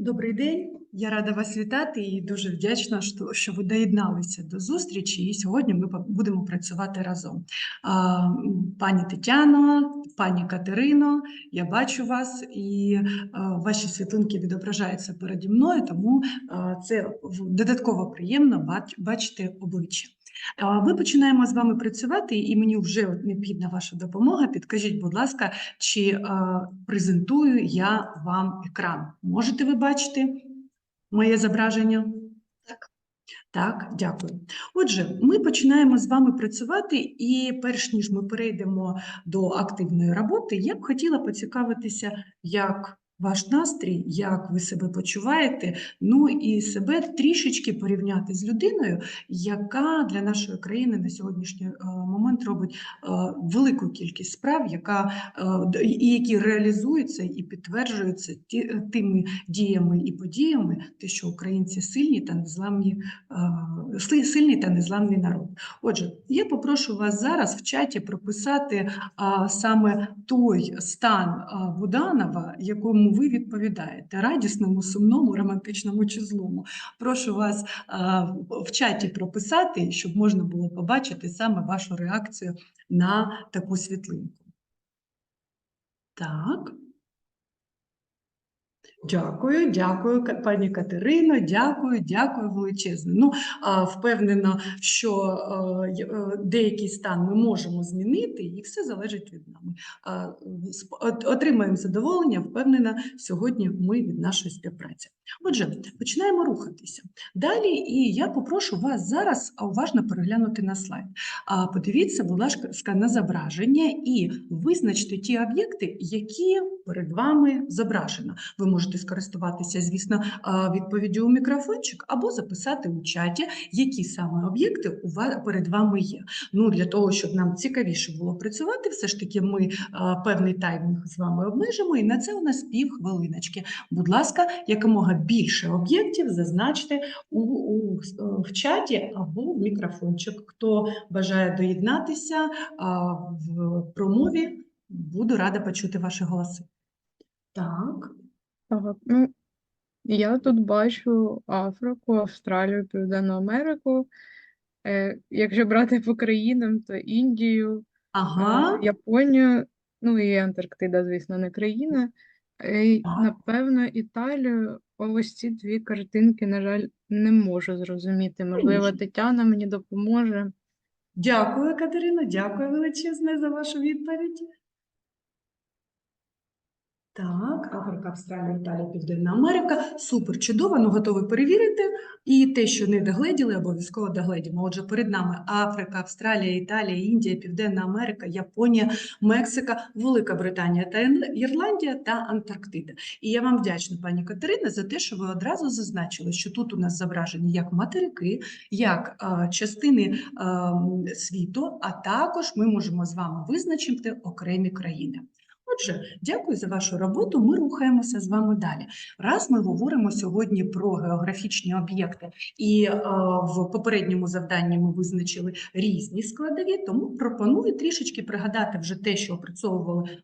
Добрий день, я рада вас вітати і дуже вдячна, що, ви доєдналися до зустрічі. І сьогодні ми будемо працювати разом. Пані Тетяно, пані Катерино, я бачу вас, і ваші світлинки відображаються переді мною, тому це додатково приємно бачити обличчя. Ми починаємо з вами працювати, і мені вже необхідна ваша допомога. Підкажіть, будь ласка, чи презентую я вам екран? Можете ви бачити моє зображення? Так. Так, дякую. Отже, ми починаємо з вами працювати, і перш ніж ми перейдемо до активної роботи, я б хотіла поцікавитися, як ваш настрій, як ви себе почуваєте, ну і себе трішечки порівняти з людиною, яка для нашої країни на сьогоднішній е, момент робить е, велику кількість справ, яка, е, і які реалізуються і підтверджуються тими діями і подіями, те, що українці сильні та незламні, сильний та незламний народ. Отже, я попрошу вас зараз в чаті прописати саме той стан Буданова, якому ви відповідаєте, радісному, сумному, романтичному чи злому. Прошу вас в- чаті прописати, щоб можна було побачити саме вашу реакцію на таку світлинку. Так. Дякую, дякую, пані Катерино, дякую, дякую величезне. Ну, впевнена, що е, е, деякий стан ми можемо змінити, і все залежить від нами. Отримаємо задоволення, впевнена, сьогодні ми від нашої співпраці. Отже, починаємо рухатися. Далі, і я попрошу вас зараз уважно переглянути на слайд. Подивіться, будь ласка, на зображення і визначте ті об'єкти, які перед вами зображено. Ви можете скористуватися, звісно, відповіддю у мікрофончик або записати у чаті, які саме об'єкти у вас перед вами є. Ну для того, щоб нам цікавіше було працювати, все ж таки ми певний таймінг з вами обмежимо, і на це у нас півхвилиночки. Будь ласка, якомога більше об'єктів зазначте у, у, в чаті або в мікрофончик. Хто бажає доєднатися в промові, буду рада почути ваші голоси. Так. Так, ну, я тут бачу Африку, Австралію, Південну Америку. Е, якщо брати по країнам, то Індію, е, Ага. Японію, ну і Антарктида, звісно, не країна. Е, й, Так. напевно, Італію. Ось ці дві картинки, на жаль, не можу зрозуміти. Можливо, Конечно. Тетяна мені допоможе. Дякую, Катерино, дякую величезне за вашу відповідь. Так, Африка, Австралія, Італія, Південна Америка. Супер, чудово, ну готові перевірити. І те, що не догледіли, обов'язково догледімо. Отже, перед нами Африка, Австралія, Італія, Індія, Південна Америка, Японія, Мексика, Велика Британія та Ірландія та Антарктида. І я вам вдячна, пані Катерина, за те, що ви одразу зазначили, що тут у нас зображені як материки, як а, частини а, світу, а також ми можемо з вами визначити окремі країни. Отже, дякую за вашу роботу. Ми рухаємося з вами далі. Раз ми говоримо сьогодні про географічні об'єкти, і е, в попередньому завданні ми визначили різні складові, тому пропоную трішечки пригадати вже те, що опрацьовували е,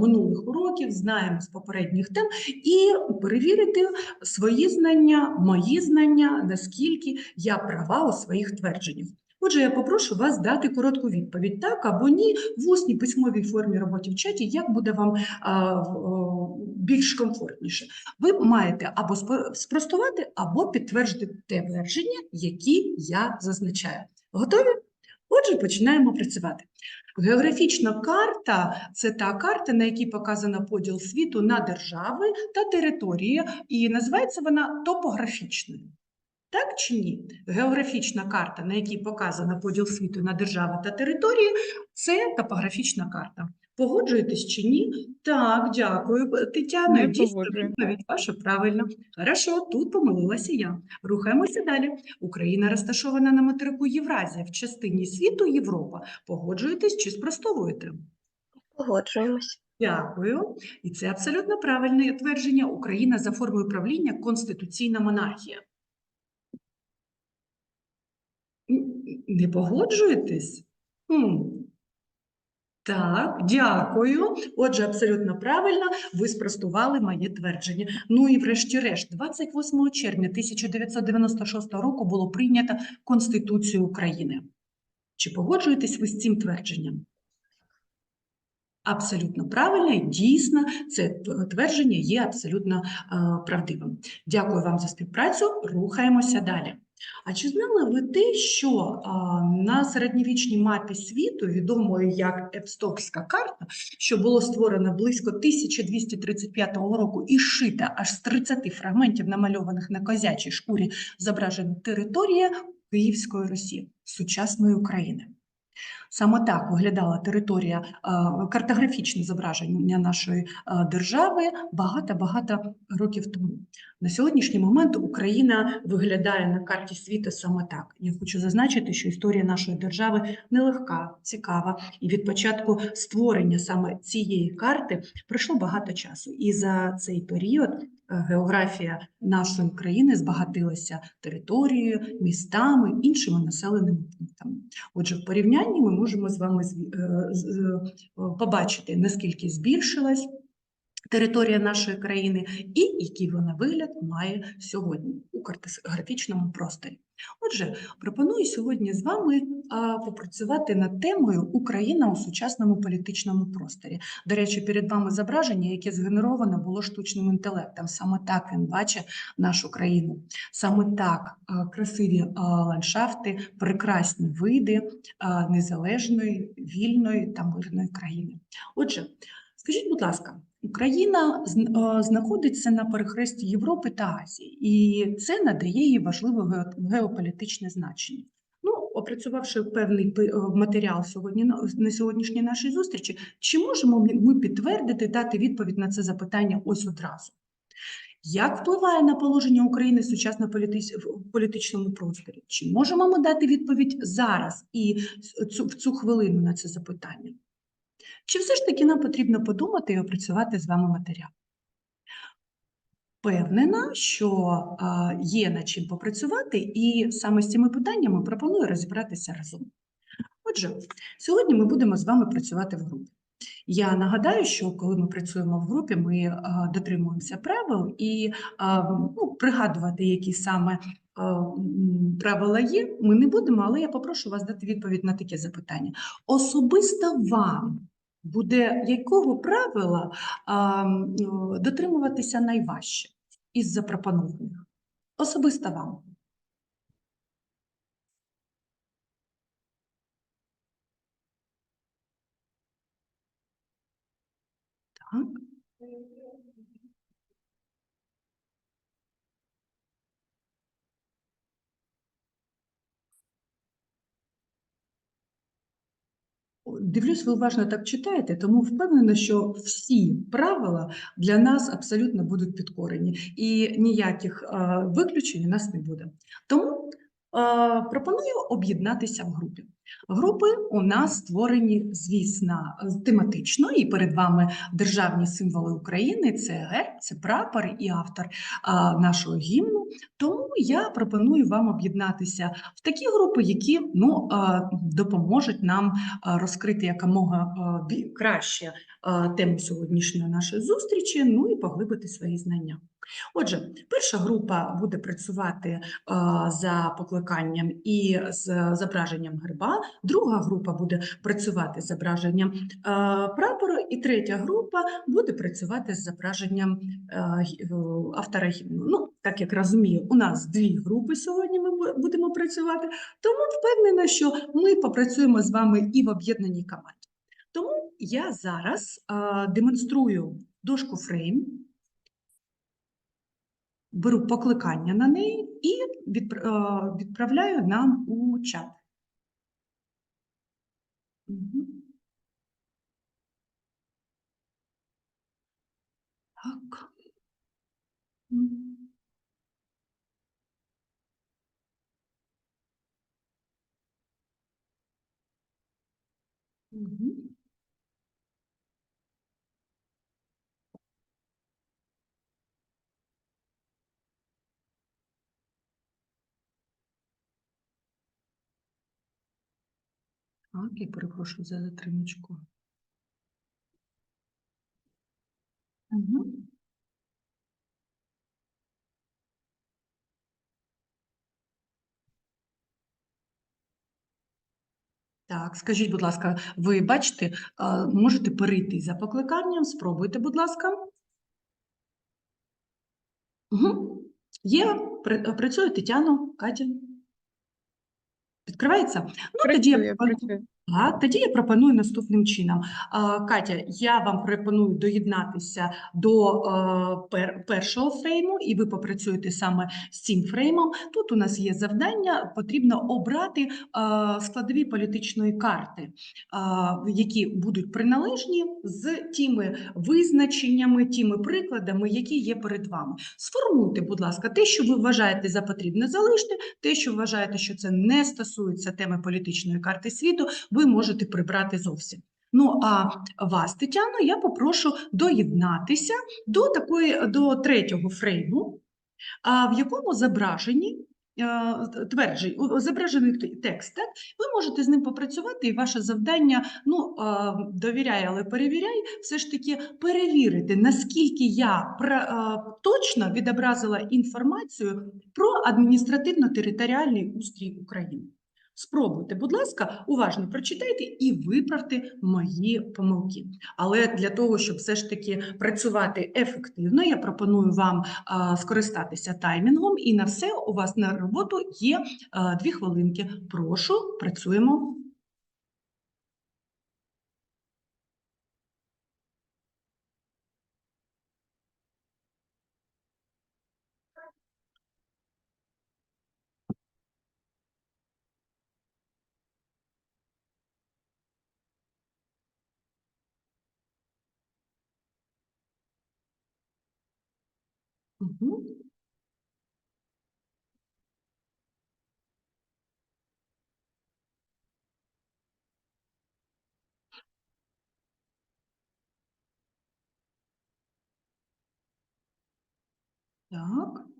минулих уроків, знаємо з попередніх тем, і перевірити свої знання, мої знання, наскільки я права у своїх твердженнях. Отже, я попрошу вас дати коротку відповідь так або ні в усній письмовій формі роботи в чаті, як буде вам а, більш комфортніше. Ви маєте або спростувати, або підтвердити те твердження, які я зазначаю. Готові? Отже, починаємо працювати. Географічна карта це та карта, на якій показано поділ світу на держави та території, і називається вона топографічною. Так чи ні? Географічна карта, на якій показано поділ світу на держави та території, це топографічна карта. Погоджуєтесь чи ні? Так, дякую, Тетяно. Дійсно, відповідь ваша правильно. Хорошо, тут помилилася я. Рухаємося далі. Україна розташована на материку Євразія в частині світу Європа. Погоджуєтесь чи спростовуєте? Погоджуємось. Дякую. І це абсолютно правильне твердження. Україна за формою правління конституційна монархія. Не погоджуєтесь? Хм. Так, дякую. Отже, абсолютно правильно, ви спростували моє твердження. Ну і врешті-решт, 28 червня 1996 року було прийнято Конституцію України. Чи погоджуєтесь ви з цим твердженням? Абсолютно правильно, і дійсно, це твердження є абсолютно е, правдивим. Дякую вам за співпрацю. Рухаємося далі. А чи знали ви те, що на середньовічній мапі світу, відомої як Епстокська карта, що було створено близько 1235 року і шита аж з 30 фрагментів, намальованих на козячій шкурі, зображена територія Київської Росії, сучасної України? Саме так виглядала територія, е, картографічне зображення нашої е, держави багато-багато років тому. На сьогоднішній момент Україна виглядає на карті світу саме так. Я хочу зазначити, що історія нашої держави нелегка, цікава, і від початку створення саме цієї карти пройшло багато часу. І за цей період географія нашої країни збагатилася територією, містами, іншими населеними пунктами. Отже, в порівнянні ми можемо з вами е, е, побачити, наскільки збільшилась територія нашої країни і який вона вигляд має сьогодні у картографічному просторі. Отже, пропоную сьогодні з вами попрацювати над темою Україна у сучасному політичному просторі. До речі, перед вами зображення, яке згенеровано було штучним інтелектом. Саме так він бачить нашу країну. Саме так красиві ландшафти, прекрасні види незалежної, вільної та мирної країни. Отже, скажіть, будь ласка, Україна е, знаходиться на перехресті Європи та Азії, і це надає їй важливе геополітичне значення. Ну, опрацювавши певний е, матеріал сьогодні на- сьогоднішній нашій зустрічі, чи можемо ми підтвердити, дати відповідь на це запитання ось одразу? Як впливає на положення України сучасно в політичному просторі? Чи можемо ми дати відповідь зараз і в цю хвилину на це запитання? Чи все ж таки нам потрібно подумати і опрацювати з вами матеріал? Впевнена, що є над чим попрацювати, і саме з цими питаннями пропоную розібратися разом. Отже, сьогодні ми будемо з вами працювати в групі. Я нагадаю, що коли ми працюємо в групі, ми дотримуємося правил і ну, пригадувати, які саме правила є, ми не будемо, але я попрошу вас дати відповідь на таке запитання. Особисто вам буде якого правила а, дотримуватися найважче із запропонованих? Особисто вам. Так. О, Дивлюсь, ви уважно так читаєте, тому впевнена, що всі правила для нас абсолютно будуть підкорені, і ніяких е, виключень у нас не буде. Тому пропоную об'єднатися в групі. Групи у нас створені, звісно, тематично, і перед вами державні символи України це герб, це прапор і автор нашого гімну. Тому я пропоную вам об'єднатися в такі групи, які ну, а, допоможуть нам а, розкрити якомога краще тему сьогоднішньої нашої зустрічі, ну і поглибити свої знання. Отже, перша група буде працювати а, за покликанням і з зображенням герба, друга група буде працювати з зображенням а, прапору, і третя група буде працювати з зображенням е, автора гімну. Ну, так як розумію, у нас дві групи сьогодні ми будемо працювати, тому впевнена, що ми попрацюємо з вами і в об'єднаній команді. Тому я зараз демонструю дошку фрейм, беру покликання на неї і відпра- відправляю нам у чат. Так. М. Окей, перепрошую за затримочку. Угу. Так, скажіть, будь ласка, ви бачите, можете перейти за покликанням, спробуйте, будь ласка. Угу. Є, працює Тетяно, Катя. Відкривається? Ну, тоді я працює. Так, тоді я пропоную наступним чином. А, Катя, я вам пропоную доєднатися до е, пер- першого фрейму, і ви попрацюєте саме з цим фреймом. Тут у нас є завдання, потрібно обрати е, складові політичної карти, е, які будуть приналежні з тими визначеннями, тими прикладами, які є перед вами. Сформуйте, будь ласка, те, що ви вважаєте за потрібне залишити, те, що вважаєте, що це не стосується теми політичної карти світу, ви можете прибрати зовсім. Ну а вас, Тетяно, я попрошу доєднатися до такої до третього фрейму, в якому зображені. е, Тверджень, зображений текст, так? ви можете з ним попрацювати, і ваше завдання, ну, довіряй, але перевіряй, все ж таки перевірити, наскільки я точно відобразила інформацію про адміністративно-територіальний устрій України. Спробуйте, будь ласка, уважно прочитайте і виправте мої помилки. Але для того, щоб все ж таки працювати ефективно, я пропоную вам а, скористатися таймінгом, і на все у вас на роботу є а, дві хвилинки. Прошу, працюємо. Мгм. Так.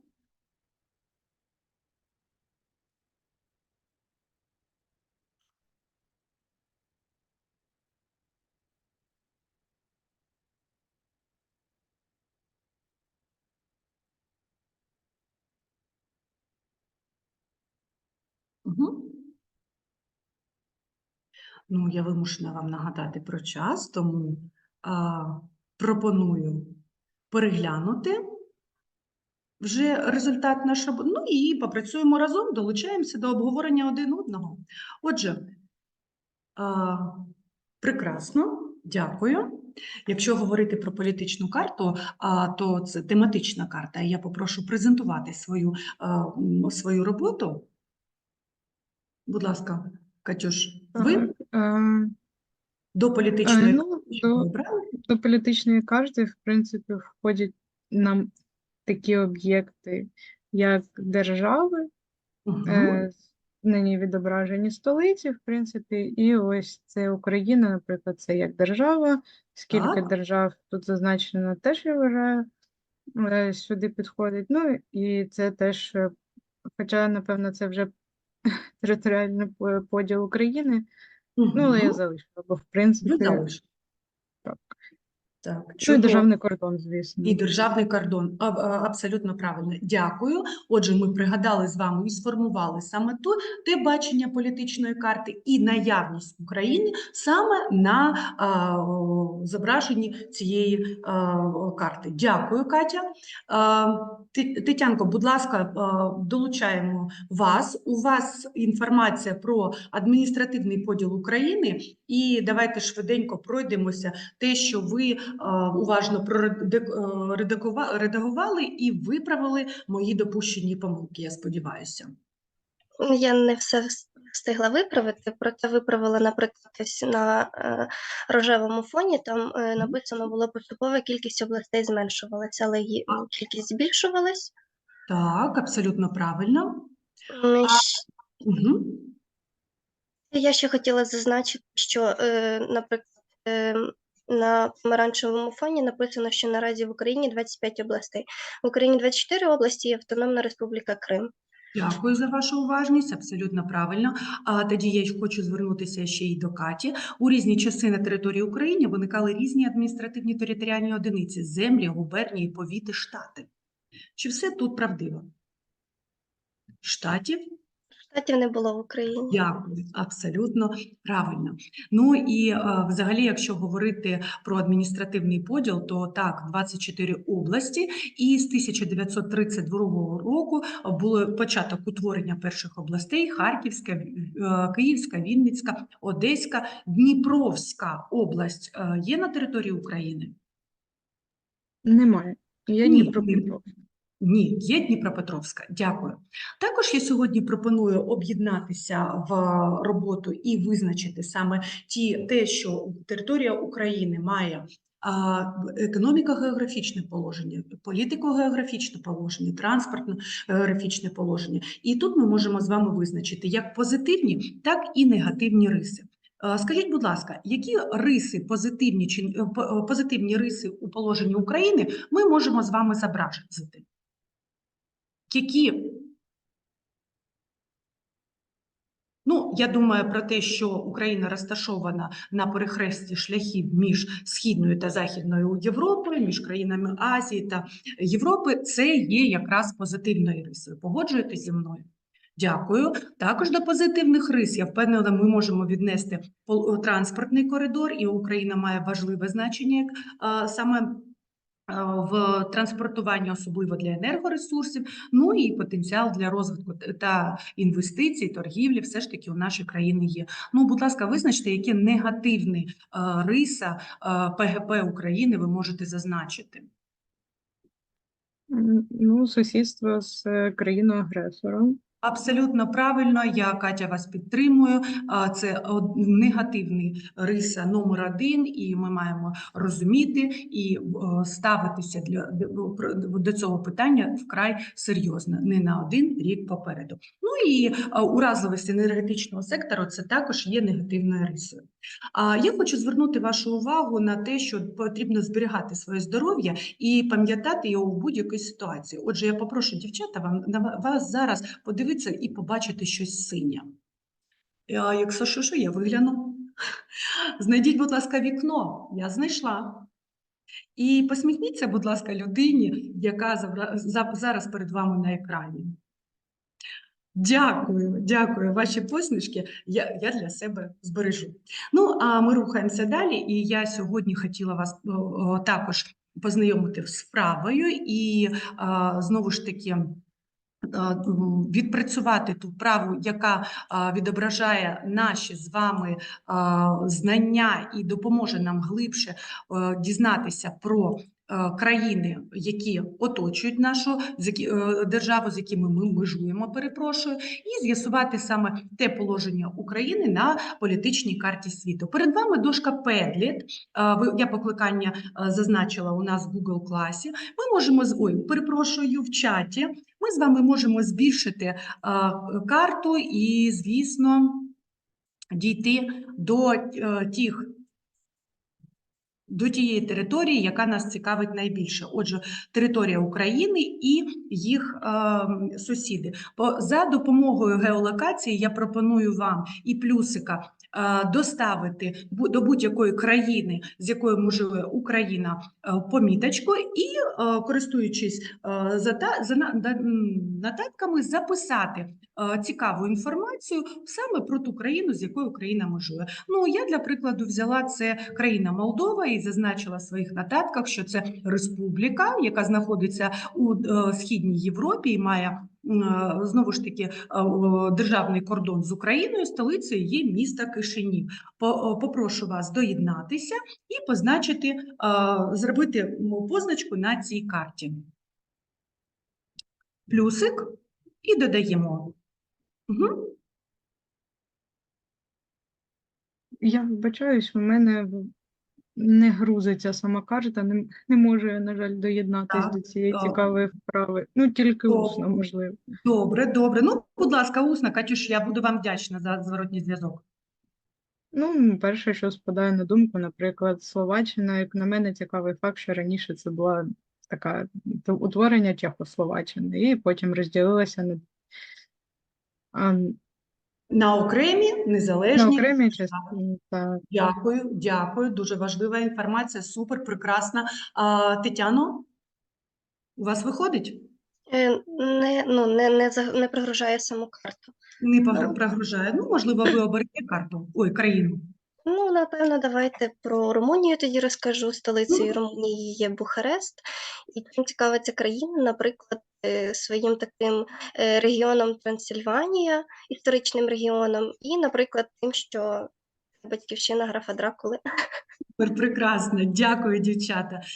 Мгм. Ну, я вимушена вам нагадати про час, тому а, пропоную переглянути вже результат нашого. Ну і попрацюємо разом, долучаємося до обговорення один одного. Отже, а, прекрасно, дякую. Якщо говорити про політичну карту, то це тематична карта. Я попрошу презентувати свою, свою роботу. Будь ласка, Катюш, ви Так, ем, до політичної ну, до, до політичної карти, в принципі, входять нам такі об'єкти, як держави, Мгм. е, на ній відображені столиці, в принципі, і ось це Україна, наприклад, це як держава. Скільки Так. держав тут зазначено, теж я вважаю, е, сюди підходить. Ну і це теж, е, хоча, напевно, це вже територіальний по- поділ України. Ну, але я залишила, бо в принципі, так. Так, Ну, і державний кордон, звісно. І державний кордон. А- а- Абсолютно правильно. Дякую. Отже, ми пригадали з вами і сформували саме ту, те бачення політичної карти і наявність України саме на а, о, зображенні цієї а, карти. Дякую, Катя. А, Тетянко, будь ласка, а, долучаємо вас. У вас інформація про адміністративний поділ України, і давайте швиденько пройдемося те, що ви уважно е, редагували і виправили мої допущені помилки, я сподіваюся. Я не все встигла виправити, проте виправила, наприклад, на е, рожевому фоні. Там е, написано було поступова кількість областей зменшувалася, але її кількість збільшувалась. Так, абсолютно правильно. Угу. Я ще хотіла зазначити, що, е, наприклад, е, на помаранчевому фоні написано, що наразі в Україні 25 областей. В Україні 24 області і Автономна Республіка Крим. Дякую за вашу уважність, абсолютно правильно. А тоді я хочу звернутися ще й до Каті. У різні часи на території України виникали різні адміністративні територіальні одиниці: землі, губернії, повіти, штати. Чи все тут правдиво? Штатів Штатів не було в Україні. Дякую, абсолютно правильно. Ну і е, взагалі, якщо говорити про адміністративний поділ, то так, 24 області, і з 1932 року було початок утворення перших областей: Харківська, е, Київська, Вінницька, Одеська, Дніпровська область е, є на території України? Немає. Я Ні, Дніпропетровськ. Ні, є Дніпропетровська. Дякую. Також я сьогодні пропоную об'єднатися в роботу і визначити саме ті, те, що територія України має економіко-географічне положення, політико-географічне положення, транспортно-географічне положення. І тут ми можемо з вами визначити як позитивні, так і негативні риси. Скажіть, будь ласка, які риси позитивні чи е, е, позитивні риси у положенні України ми можемо з вами зображити? Які? Ну, я думаю про те, що Україна розташована на перехресті шляхів між Східною та Західною Європою, між країнами Азії та Європи. Це є якраз позитивною рисою. Погоджуєтесь зі мною? Дякую. Також до позитивних рис, я впевнена, ми можемо віднести транспортний коридор, і Україна має важливе значення як саме в транспортуванні, особливо для енергоресурсів. Ну і потенціал для розвитку та інвестицій, торгівлі, все ж таки у нашій країні є. Ну, будь ласка, визначте, які негативні е, риса е, ПГП України ви можете зазначити. Ну, сусідство з е, країною-агресором. Абсолютно правильно, я Катя вас підтримую. Це негативний риса номер один, і ми маємо розуміти і е, ставитися для до- цього питання вкрай серйозно, не на один рік попереду. Ну і е, уразливість енергетичного сектору це також є негативною рисою. Я хочу звернути вашу увагу на те, що потрібно зберігати своє здоров'я і пам'ятати його в будь-якій ситуації. Отже, я попрошу дівчата вам вас зараз подивитися і побачити щось синє. А якщо що, що я вигляну. Знайдіть, будь ласка, вікно. Я знайшла. І посміхніться, будь ласка, людині, яка зараз перед вами на екрані. Дякую, дякую. Ваші посмішки я, я для себе збережу. Ну, а ми рухаємося далі. І я сьогодні хотіла вас о, о, також познайомити з вправою і а, знову ж таки. Відпрацювати ту вправу, яка відображає наші з вами знання і допоможе нам глибше дізнатися про країни, які оточують нашу е, державу, з якими ми межуємо, перепрошую, і з'ясувати саме те положення України на політичній карті світу. Перед вами дошка Padlet. Е, Я покликання е, зазначила у нас в Google класі. Ми можемо ой, перепрошую в чаті. Ми з вами можемо збільшити е, карту і, звісно, дійти до е, тих до тієї території, яка нас цікавить найбільше. Отже, територія України і їх е, сусіди. По, за допомогою геолокації я пропоную вам і плюсика е, доставити до будь-якої країни, з якою межує Україна, е, поміточку, і, е, користуючись е, за, на- да- м, нотатками, записати е, цікаву інформацію саме про ту країну, з якою Україна межує. Ну, я для прикладу взяла це країна Молдова і зазначила в своїх нотатках, що це республіка, яка знаходиться у е, східній Європі і має е, знову ж таки е, державний кордон з Україною. Столицею є місто Кишинів. Попрошу вас доєднатися і позначити, зробити позначку на цій карті. Плюсик і додаємо. Угу. Я вибачаюсь, у мене не грузиться сама карта, не, не можу я, на жаль, доєднатись Так, до цієї а, цікавої вправи. Ну, тільки то- усно, можливо. Добре, добре. Ну, будь ласка, усно, Катюш, я буду вам вдячна за зворотній зв'язок. Ну, перше, що спадає на думку, наприклад, Словаччина, як на мене, цікавий факт, що раніше це була така утворення Чехословаччини, і потім розділилася на На окремі незалежні. окремій окремі частини. Дякую, дякую. Дуже важлива інформація. Супер, прекрасна. А, Тетяно, у вас виходить? Е, Не, ну, не, не, за- не прогружає саму карту. Не прогружає. Ну, можливо, ви оберете карту. Ой, країну. Ну, напевно, давайте про Румунію тоді розкажу. Столицею Румунії є Бухарест. І чим цікава ця країна, наприклад, е, своїм таким е, регіоном Трансильванія, історичним регіоном, і, наприклад, тим, що батьківщина графа Дракули. Прекрасно. Дякую, дівчата.